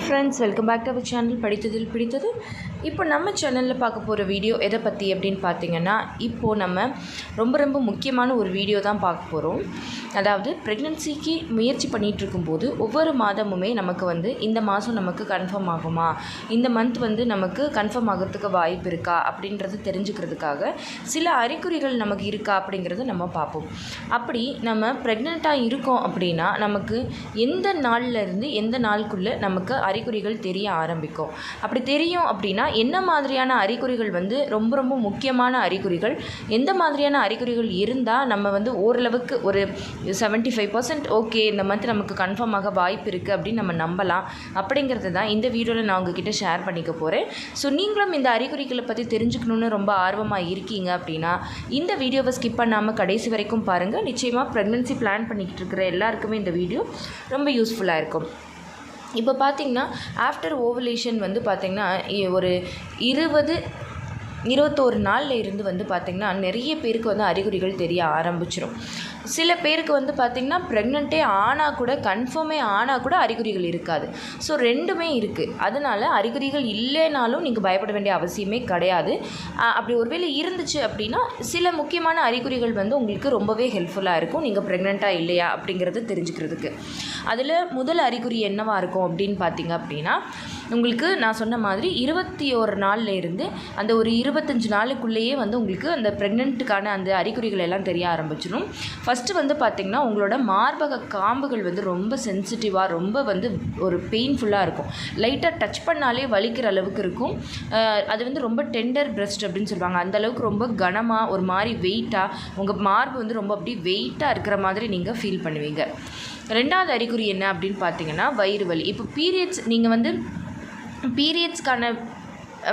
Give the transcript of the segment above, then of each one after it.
Hi friends welcome back to our channel படித்ததில் பிடித்தது இப்போ நம்ம சேனலில் பார்க்க போகிற வீடியோ எதை பற்றி அப்படின்னு பார்த்தீங்கன்னா இப்போது நம்ம ரொம்ப ரொம்ப முக்கியமான ஒரு வீடியோ தான் பார்க்க போகிறோம் அதாவது ப்ரெக்னென்சிக்கு முயற்சி பண்ணிகிட்டு இருக்கும்போது ஒவ்வொரு மாதமுமே நமக்கு வந்து இந்த மாதம் நமக்கு கன்ஃபார்ம் ஆகுமா? இந்த மந்த் வந்து நமக்கு கன்ஃபார்ம் ஆகிறதுக்கு வாய்ப்பு இருக்கா? அப்படின்றது தெரிஞ்சுக்கிறதுக்காக சில அறிகுறிகள் நமக்கு இருக்கா? அப்படிங்கிறத நம்ம பார்ப்போம். அப்படி நம்ம ப்ரெக்னெண்ட்டாக இருக்கோம் அப்படின்னா நமக்கு எந்த நாளில் இருந்து எந்த நாளுக்குள்ளே நமக்கு அறிகுறிகள் தெரிய ஆரம்பிக்கும்? அப்படி தெரியும் அப்படின்னா என்ன மாதிரியான அறிகுறிகள் வந்து ரொம்ப ரொம்ப முக்கியமான அறிகுறிகள்? எந்த மாதிரியான அறிகுறிகள் இருந்தால் நம்ம வந்து ஓரளவுக்கு ஒரு செவன்ட்டி ஃபைவ் பர்சன்ட் ஓகே இந்த மந்த் நமக்கு கன்ஃபார்ம் ஆக வாய்ப்பு இருக்குது அப்படின்னு நம்ம நம்பலாம். அப்படிங்கிறது தான் இந்த வீடியோவில் நான் உங்ககிட்ட ஷேர் பண்ணிக்க போகிறேன் ஸோ நீங்களும் இந்த அறிகுறிகளை பற்றி தெரிஞ்சுக்கணுன்னு ரொம்ப ஆர்வமாக இருக்கீங்க அப்படின்னா இந்த வீடியோவை ஸ்கிப் பண்ணாமல் கடைசி வரைக்கும் பாருங்கள் நிச்சயமாக ப்ரெக்னென்சி பிளான் பண்ணிக்கிட்டு இருக்கிற எல்லாருக்குமே இந்த வீடியோ ரொம்ப யூஸ்ஃபுல்லாக இருக்கும். இப்போ பார்த்திங்கன்னா ஆஃப்டர் ஓவலேஷன் வந்து பார்த்திங்கன்னா இ- ஒரு இருபது இருபத்தோரு நாளில் இருந்து வந்து பார்த்திங்கன்னா நிறைய பேருக்கு வந்து அறிகுறிகள் தெரிய ஆரம்பிச்சிடும் சில பேருக்கு வந்து பார்த்திங்கன்னா ப்ரெக்னெண்ட்டே ஆனால் கூட கன்ஃபார்மே ஆனால் கூட அறிகுறிகள் இருக்காது. ஸோ ரெண்டுமே இருக்குது அதனால் அறிகுறிகள் இல்லைனாலும் நீங்கள் பயப்பட வேண்டிய அவசியமே கிடையாது. அப்படி ஒருவேளை இருந்துச்சு அப்படின்னா சில முக்கியமான அறிகுறிகள் வந்து உங்களுக்கு ரொம்பவே ஹெல்ப்ஃபுல்லாக இருக்கும். நீங்கள் ப்ரெக்னெண்ட்டாக இல்லையா அப்படிங்கிறத தெரிஞ்சுக்கிறதுக்கு. அதில் முதல் அறிகுறி என்னவாக இருக்கும் அப்படின்னு பார்த்தீங்க அப்படின்னா உங்களுக்கு நான் சொன்ன மாதிரி இருபத்தி ஒரு நாள்லேருந்து அந்த ஒரு இரு இருபத்தஞ்சு நாளுக்குள்ளேயே வந்து உங்களுக்கு அந்த ப்ரெக்னென்ட்டுக்கான அந்த அறிகுறிகள் எல்லாம் தெரிய ஆரம்பிச்சிடும் ஃபஸ்ட்டு வந்து பார்த்திங்கன்னா உங்களோட மார்பக காம்புகள் வந்து ரொம்ப சென்சிட்டிவாக ரொம்ப வந்து ஒரு பெயின்ஃபுல்லாக இருக்கும். லைட்டாக டச் பண்ணாலே வலிக்கிற அளவுக்கு இருக்கும். அது வந்து ரொம்ப டெண்டர் பிரஸ்ட் அப்படின்னு சொல்லுவாங்க. அந்த அளவுக்கு ரொம்ப கனமாக ஒரு மாதிரி வெயிட்டாக உங்கள் மார்பு வந்து ரொம்ப அப்படி வெயிட்டாக இருக்கிற மாதிரி நீங்கள் ஃபீல் பண்ணுவீங்க. ரெண்டாவது அறிகுறி என்ன அப்படின்னு பார்த்தீங்கன்னா வயிறு வலி. இப்போ பீரியட்ஸ் நீங்கள் வந்து பீரியட்ஸ்க்கான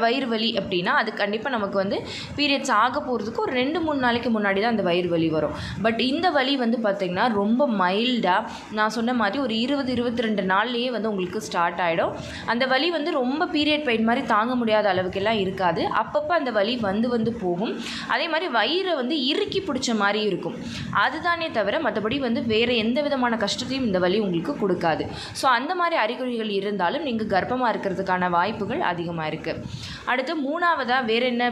வயிறு வலி அப்படின்னா அது கண்டிப்பாக நமக்கு வந்து பீரியட்ஸ் ஆக போகிறதுக்கு ஒரு ரெண்டு மூணு நாளைக்கு முன்னாடி தான் அந்த வயிறு வலி வரும். பட் இந்த வலி வந்து பார்த்திங்கன்னா ரொம்ப மைல்டாக நான் சொன்ன மாதிரி ஒரு இருபது இருபத்தி ரெண்டு நாள்லேயே வந்து உங்களுக்கு ஸ்டார்ட் ஆகிடும் அந்த வலி வந்து ரொம்ப பீரியட் பெயின் மாதிரி தாங்க முடியாத அளவுக்கெல்லாம் இருக்காது. அப்பப்போ அந்த வலி வந்து வந்து போகும். அதே மாதிரி வயிறை வந்து இறுக்கி பிடிச்ச மாதிரி இருக்கும். அதுதானே தவிர மற்றபடி வந்து வேறு எந்த விதமான கஷ்டத்தையும் இந்த வலி உங்களுக்கு கொடுக்காது. ஸோ அந்த மாதிரி அறிகுறிகள் இருந்தாலும் நீங்கள் கர்ப்பமாக இருக்கிறதுக்கான வாய்ப்புகள் அதிகமாக இருக்குது அடுத்து மூணாவதாக வேறு என்ன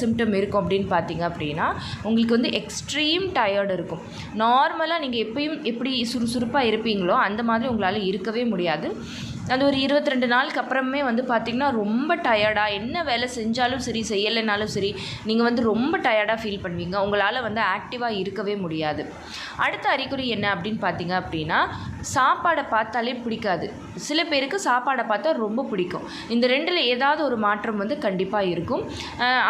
சிம்டம் இருக்கும் அப்படின்னு பார்த்தீங்க அப்படின்னா உங்களுக்கு வந்து எக்ஸ்ட்ரீம் டயர்டு இருக்கும். நார்மலாக நீங்கள் எப்பயும் எப்படி சுறுசுறுப்பாக இருப்பீங்களோ அந்த மாதிரி உங்களால் இருக்கவே முடியாது. அது ஒரு இருபத்தி ரெண்டு நாளுக்கு அப்புறமே வந்து பார்த்திங்கன்னா ரொம்ப டயர்டாக என்ன வேலை செஞ்சாலும் சரி செய்யலைனாலும் சரி நீங்கள் வந்து ரொம்ப டயர்டாக ஃபீல் பண்ணுவீங்க. உங்களால் வந்து ஆக்டிவாக இருக்கவே முடியாது. அடுத்த அறிகுறி என்ன அப்படின்னு பார்த்தீங்க அப்படின்னா சாப்பாடை பார்த்தாலே பிடிக்காது. சில பேருக்கு சாப்பாடை பார்த்தா ரொம்ப பிடிக்கும். இந்த ரெண்டில் ஏதாவது ஒரு மாற்றம் மாற்றம் வந்து கண்டிப்பாக இருக்கும்.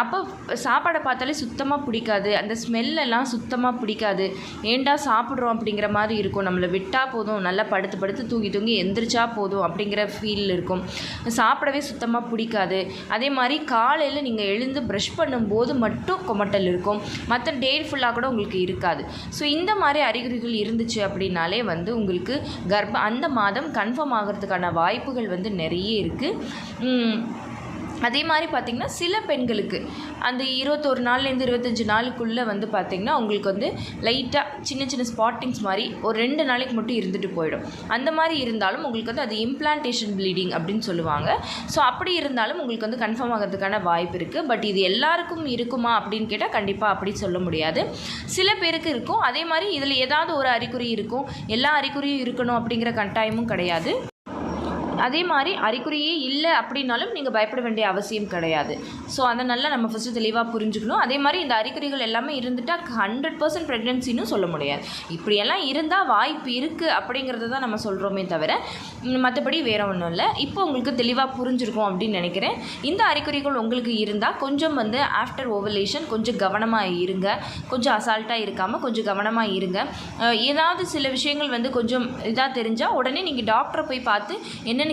அப்போ சாப்பாடை பார்த்தாலே சுத்தமாக பிடிக்காது. அந்த ஸ்மெல்லெல்லாம் சுத்தமாக பிடிக்காது. ஏன்டா சாப்பிட்றோம் அப்படிங்கிற மாதிரி இருக்கும். நம்மளை விட்டால் போதும். நல்லா படுத்து படுத்து தூங்கி தூங்கி எந்திரிச்சா போதும் அப்படிங்கிற ஃபீல் இருக்கும். சாப்பிடவே சுத்தமாக பிடிக்காது. அதே மாதிரி காலையில் நீங்கள் எழுந்து ப்ரஷ் பண்ணும்போது மட்டும் கொமட்டல் இருக்கும். மற்ற டே ஃபுல்லாக கூட உங்களுக்கு இருக்காது. ஸோ இந்த மாதிரி அறிகுறிகள் இருந்துச்சு அப்படின்னாலே வந்து உங்களுக்கு கர்ப்ப அந்த மாதம் கன்ஃபார்ம் ஆகிறதுக்கான வாய்ப்புகள் வந்து நிறைய இருக்குது அதே மாதிரி பார்த்திங்கன்னா சில பெண்களுக்கு அந்த இருபத்தொரு நாள்லேருந்து இருபத்தஞ்சி நாளுக்குள்ளே வந்து பார்த்திங்கன்னா உங்களுக்கு வந்து லைட்டாக சின்ன சின்ன ஸ்பாட்டிங்ஸ் மாதிரி ஒரு ரெண்டு நாளைக்கு மட்டும் இருந்துட்டு போயிடும். அந்த மாதிரி இருந்தாலும் உங்களுக்கு வந்து அது இம்ப்ளான்டேஷன் ப்ளீடிங் அப்படின்னு சொல்லுவாங்க. ஸோ அப்படி இருந்தாலும் உங்களுக்கு வந்து கன்ஃபார்ம் ஆகிறதுக்கான வாய்ப்பு இருக்குது பட் இது எல்லாருக்கும் இருக்குமா அப்படின்னு கேட்டால் கண்டிப்பாக அப்படி சொல்ல முடியாது. சில பேருக்கு இருக்கும். அதே மாதிரி இதில் ஏதாவது ஒரு அறிகுறி இருக்கும். எல்லா அறிகுறியும் இருக்கணும் அப்படிங்கிற கட்டாயமும் கிடையாது. அதே மாதிரி அறிகுறியே இல்லை அப்படின்னாலும் நீங்கள் பயப்பட வேண்டிய அவசியம் கிடையாது. ஸோ அதை நல்லா நம்ம ஃபஸ்ட்டு தெளிவாக புரிஞ்சுக்கணும். அதே மாதிரி இந்த அறிகுறிகள் எல்லாமே இருந்துட்டால் ஹண்ட்ரட் பர்சன்ட் ப்ரெக்னென்சின்னு சொல்ல முடியாது. இப்படியெல்லாம் இருந்தால் வாய்ப்பு இருக்குது அப்படிங்கிறத தான் நம்ம சொல்கிறோமே தவிர மற்றபடி வேறு ஒன்றும் இல்லை. இப்போ உங்களுக்கு தெளிவாக புரிஞ்சிருக்கும் அப்படின்னு நினைக்கிறேன். இந்த அறிகுறிகள் உங்களுக்கு இருந்தால் கொஞ்சம் வந்து ஆஃப்டர் ஓவலேஷன் கொஞ்சம் கவனமாக இருங்க. கொஞ்சம் அசால்ட்டாக இருக்காமல் கொஞ்சம் கவனமாக இருங்க. ஏதாவது சில விஷயங்கள் வந்து கொஞ்சம் இதாக தெரிஞ்சால் உடனே நீங்கள் டாக்டரை போய் பார்த்து என்னென்ன